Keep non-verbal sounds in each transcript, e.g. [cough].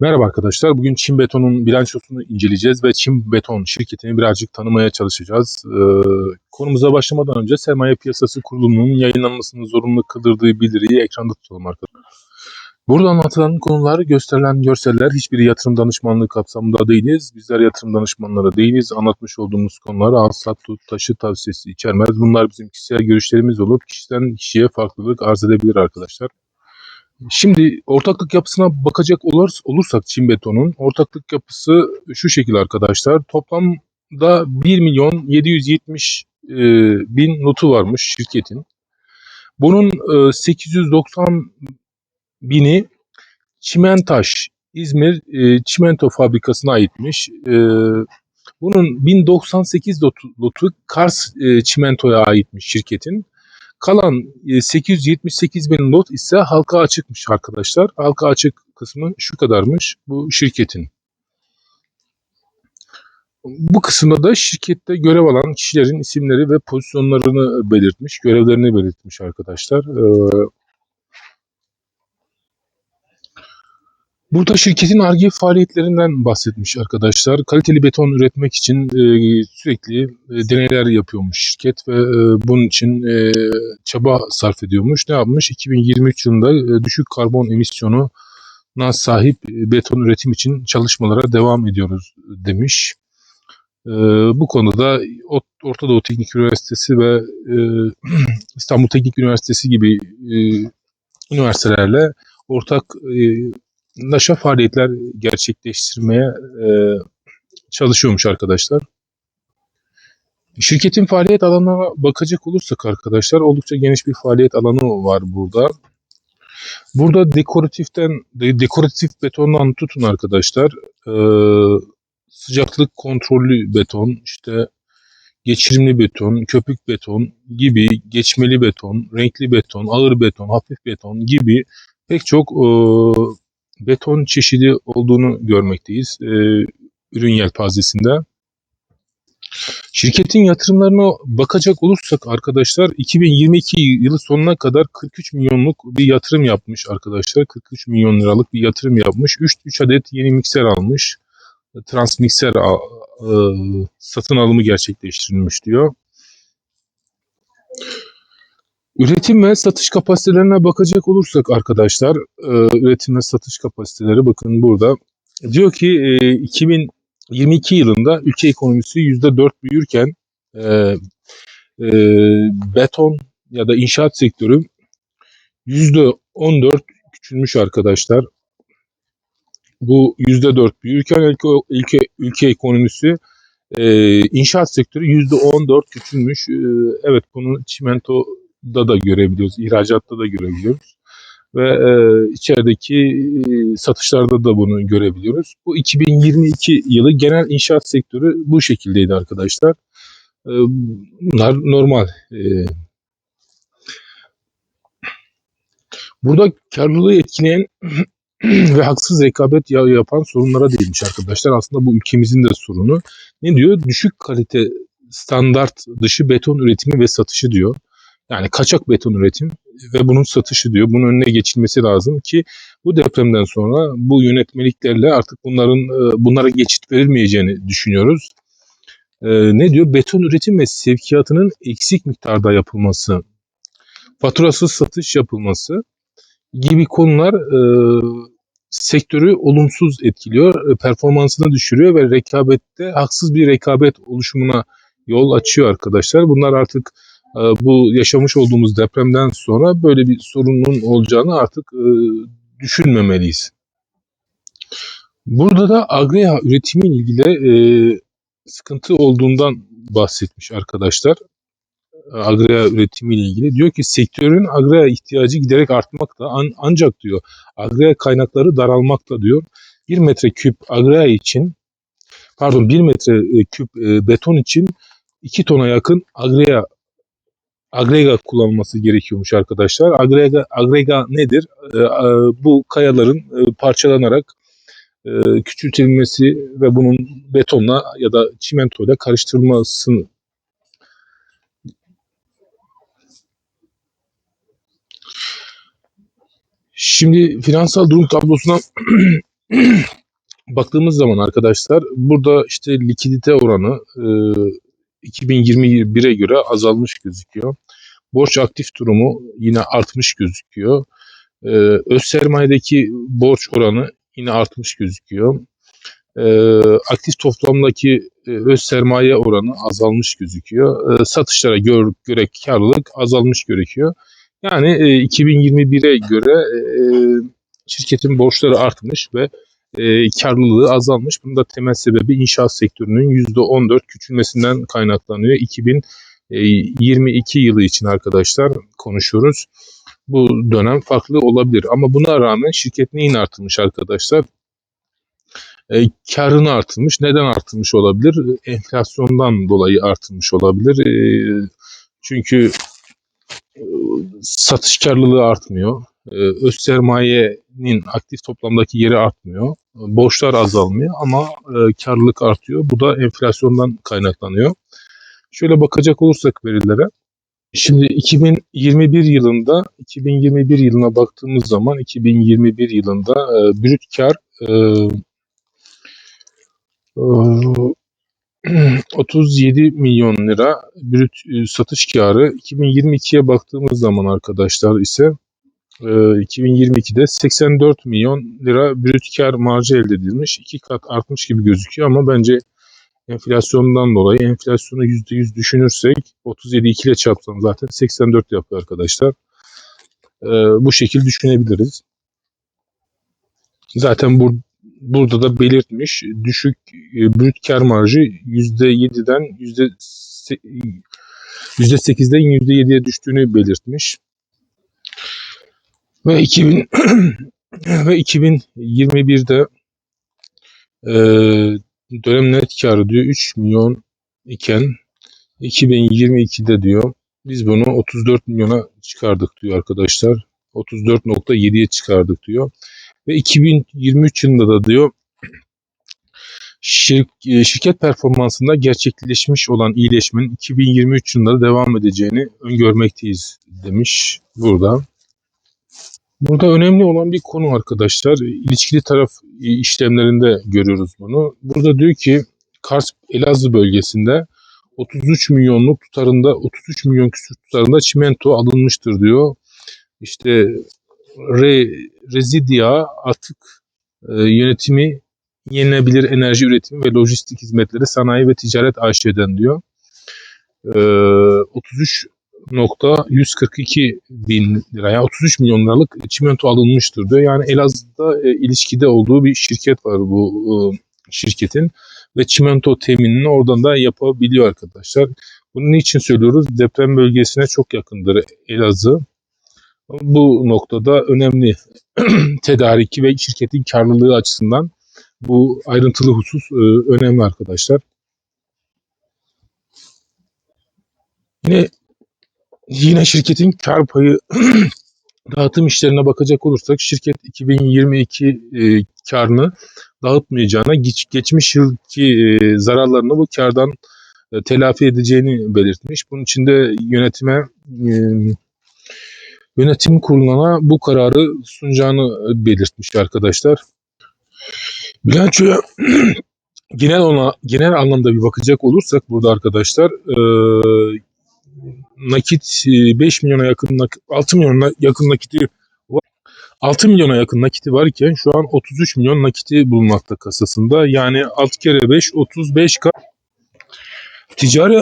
Merhaba arkadaşlar. Bugün Çin Beton'un bilançosunu inceleyeceğiz ve Çin Beton şirketini birazcık tanımaya çalışacağız. Ee, konumuza başlamadan önce Sermaye Piyasası Kurulu'nun yayınlanmasını zorunlu kıldırdığı bildiriyi ekranda tutalım arkadaşlar. Burada anlatılan konular, gösterilen görseller hiçbir yatırım danışmanlığı kapsamında değiliz. Bizler yatırım danışmanları değiliz. Anlatmış olduğumuz konular al, tut, taşı tavsiyesi içermez. Bunlar bizim kişisel görüşlerimiz olup kişiden kişiye farklılık arz edebilir arkadaşlar. Şimdi ortaklık yapısına bakacak olur, olursak Çin Beton'un ortaklık yapısı şu şekil arkadaşlar. Toplamda 1 milyon 770 e, bin notu varmış şirketin. Bunun e, 890 bini Çimentaş İzmir e, Çimento Fabrikası'na aitmiş. E, bunun 1098 lotu, Kars e, Çimento'ya aitmiş şirketin. Kalan e, 878 bin lot ise halka açıkmış arkadaşlar. Halka açık kısmı şu kadarmış bu şirketin. Bu kısımda da şirkette görev alan kişilerin isimleri ve pozisyonlarını belirtmiş, görevlerini belirtmiş arkadaşlar. Ee, Burada şirketin ARGE faaliyetlerinden bahsetmiş arkadaşlar. Kaliteli beton üretmek için e, sürekli e, deneyler yapıyormuş şirket ve e, bunun için e, çaba sarf ediyormuş. Ne yapmış? 2023 yılında e, düşük karbon emisyonuna sahip e, beton üretim için çalışmalara devam ediyoruz demiş. E, bu konuda Orta Doğu Teknik Üniversitesi ve e, İstanbul Teknik Üniversitesi gibi e, üniversitelerle ortak e, naşa faaliyetler gerçekleştirmeye e, çalışıyormuş arkadaşlar. Şirketin faaliyet alanına bakacak olursak arkadaşlar oldukça geniş bir faaliyet alanı var burada. Burada dekoratiften dekoratif betondan tutun arkadaşlar e, sıcaklık kontrollü beton işte geçirimli beton, köpük beton gibi geçmeli beton, renkli beton, ağır beton, hafif beton gibi pek çok e, beton çeşidi olduğunu görmekteyiz e, ürün yelpazesinde. Şirketin yatırımlarına bakacak olursak arkadaşlar 2022 yılı sonuna kadar 43 milyonluk bir yatırım yapmış arkadaşlar. 43 milyon liralık bir yatırım yapmış. 3, 3 adet yeni mikser almış. Transmikser e, satın alımı gerçekleştirilmiş diyor. Üretim ve satış kapasitelerine bakacak olursak arkadaşlar, e, üretim ve satış kapasiteleri bakın burada. Diyor ki e, 2022 yılında ülke ekonomisi %4 büyürken e, e, beton ya da inşaat sektörü %14 küçülmüş arkadaşlar. Bu %4 büyürken ülke, ülke, ülke ekonomisi e, inşaat sektörü %14 küçülmüş. E, evet bunu çimento da da görebiliyoruz, ihracatta da görebiliyoruz ve e, içerideki e, satışlarda da bunu görebiliyoruz. Bu 2022 yılı genel inşaat sektörü bu şekildeydi arkadaşlar. E, bunlar normal. E, burada karlılığı etkileyen [clears throat] ve haksız rekabet yapan sorunlara değinmiş arkadaşlar. Aslında bu ülkemizin de sorunu. Ne diyor? Düşük kalite standart dışı beton üretimi ve satışı diyor. Yani kaçak beton üretim ve bunun satışı diyor. Bunun önüne geçilmesi lazım ki bu depremden sonra bu yönetmeliklerle artık bunların e, bunlara geçit verilmeyeceğini düşünüyoruz. E, ne diyor? Beton üretim ve sevkiyatının eksik miktarda yapılması, faturasız satış yapılması gibi konular e, sektörü olumsuz etkiliyor, performansını düşürüyor ve rekabette haksız bir rekabet oluşumuna yol açıyor arkadaşlar. Bunlar artık bu yaşamış olduğumuz depremden sonra böyle bir sorunun olacağını artık e, düşünmemeliyiz. Burada da agrea üretimi ilgili e, sıkıntı olduğundan bahsetmiş arkadaşlar. Agrea üretimi ile ilgili. Diyor ki sektörün agrea ihtiyacı giderek artmakta an, ancak diyor agrea kaynakları daralmakta diyor. 1 metre küp agrea için pardon 1 metre küp e, beton için 2 tona yakın agrea agrega kullanılması gerekiyormuş arkadaşlar. Agrega, agrega nedir? E, bu kayaların e, parçalanarak e, küçültülmesi ve bunun betonla ya da çimentoyla karıştırılmasını Şimdi finansal durum tablosuna [clears throat] baktığımız zaman arkadaşlar burada işte likidite oranı e, 2021'e göre azalmış gözüküyor. Borç aktif durumu yine artmış gözüküyor. E, öz sermayedeki borç oranı yine artmış gözüküyor. E, aktif toplamdaki e, öz sermaye oranı azalmış gözüküyor. E, satışlara gör, göre karlılık azalmış gözüküyor. Yani e, 2021'e göre e, şirketin borçları artmış ve e, karlılığı azalmış. Bunun da temel sebebi inşaat sektörünün %14 küçülmesinden kaynaklanıyor. 2022 yılı için arkadaşlar konuşuyoruz. Bu dönem farklı olabilir ama buna rağmen şirket neyin artmış arkadaşlar? E, karını artırmış. Neden artırmış olabilir? Enflasyondan dolayı artırmış olabilir. E, çünkü e, satış karlılığı artmıyor. E, öz sermayenin aktif toplamdaki yeri artmıyor. Borçlar azalmıyor ama e, karlılık artıyor. Bu da enflasyondan kaynaklanıyor. Şöyle bakacak olursak verilere. Şimdi 2021 yılında 2021 yılına baktığımız zaman 2021 yılında e, brüt kar e, 37 milyon lira brüt e, satış karı 2022'ye baktığımız zaman arkadaşlar ise e, 2022'de 84 milyon lira brüt kar marjı elde edilmiş. iki kat artmış gibi gözüküyor ama bence enflasyondan dolayı enflasyonu %100 düşünürsek 37 2 ile çarpsam zaten 84 yapıyor arkadaşlar. E, bu şekil düşünebiliriz. Zaten bu, burada da belirtmiş düşük e, brüt kar marjı %7'den yüzde 8'den %7'ye düştüğünü belirtmiş. Ve 2000 [clears throat] ve 2021'de e, dönem net karı diyor 3 milyon iken 2022'de diyor biz bunu 34 milyona çıkardık diyor arkadaşlar. 34.7'ye çıkardık diyor. Ve 2023 yılında da diyor şir, e, şirket performansında gerçekleşmiş olan iyileşmenin 2023 yılında devam edeceğini öngörmekteyiz demiş burada. Burada önemli olan bir konu arkadaşlar. İlişkili taraf işlemlerinde görüyoruz bunu. Burada diyor ki Kars Elazığ bölgesinde 33 milyonluk tutarında 33 milyon küsur tutarında çimento alınmıştır diyor. İşte Re, Rezidia atık e, yönetimi yenilebilir enerji üretimi ve lojistik hizmetleri sanayi ve ticaret AŞ'den diyor. E, 33 nokta 142 bin liraya 33 milyon liralık çimento alınmıştır diyor. Yani Elazığ'da e, ilişkide olduğu bir şirket var bu e, şirketin ve çimento teminini oradan da yapabiliyor arkadaşlar. Bunu niçin söylüyoruz? Deprem bölgesine çok yakındır Elazığ. Bu noktada önemli [clears throat] tedariki ve şirketin karlılığı açısından bu ayrıntılı husus e, önemli arkadaşlar. Yine yine şirketin kar payı [clears throat] dağıtım işlerine bakacak olursak şirket 2022 e, karını dağıtmayacağına geç, geçmiş yılki e, zararlarını bu kardan e, telafi edeceğini belirtmiş. Bunun için de yönetime e, yönetim kuruluna bu kararı sunacağını belirtmiş arkadaşlar. Bilançoya [clears throat] genel ona genel anlamda bir bakacak olursak burada arkadaşlar e, nakit 5 milyona yakın 6 milyona yakın nakiti 6 milyona yakın nakiti varken şu an 33 milyon nakiti bulunmakta kasasında. Yani 6 kere 5 35 k ticari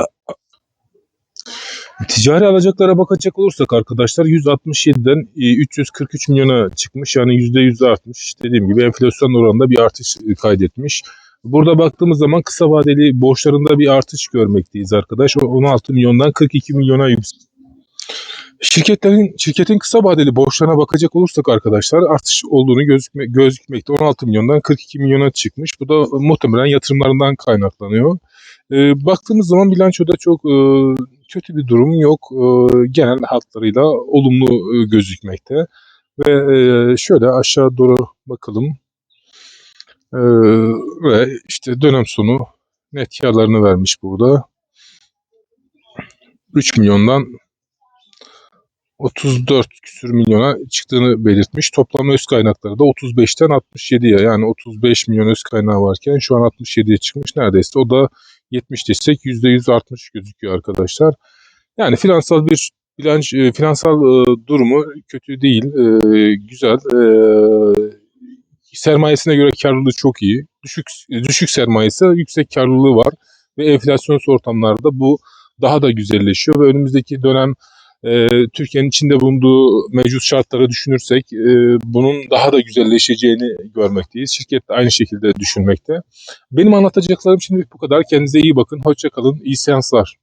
ticari alacaklara bakacak olursak arkadaşlar 167'den 343 milyona çıkmış. Yani %100 artmış. Dediğim gibi enflasyon oranında bir artış kaydetmiş. Burada baktığımız zaman kısa vadeli borçlarında bir artış görmekteyiz arkadaş. 16 milyondan 42 milyona yükseldi. Şirketlerin şirketin kısa vadeli borçlarına bakacak olursak arkadaşlar artış olduğunu gözükme, gözükmekte. 16 milyondan 42 milyona çıkmış. Bu da muhtemelen yatırımlarından kaynaklanıyor. E, baktığımız zaman bilançoda çok e, kötü bir durum yok. E, genel hatlarıyla olumlu e, gözükmekte. Ve e, şöyle aşağı doğru bakalım. E, ve işte dönem sonu net karlarını vermiş burada. 3 milyondan 34 küsür milyona çıktığını belirtmiş. Toplam öz kaynakları da 35'ten 67'ye yani 35 milyon öz kaynağı varken şu an 67'ye çıkmış neredeyse. O da 70 desek %100 artmış gözüküyor arkadaşlar. Yani finansal bir bilanç, e, finansal e, durumu kötü değil, e, güzel. Sermayesine göre karlılığı çok iyi. Düşük düşük sermayesi, yüksek karlılığı var ve enflasyonist ortamlarda bu daha da güzelleşiyor ve önümüzdeki dönem e, Türkiye'nin içinde bulunduğu mevcut şartları düşünürsek e, bunun daha da güzelleşeceğini görmekteyiz. Şirket de aynı şekilde düşünmekte. Benim anlatacaklarım şimdi bu kadar. Kendinize iyi bakın. Hoşça kalın. İyi seanslar.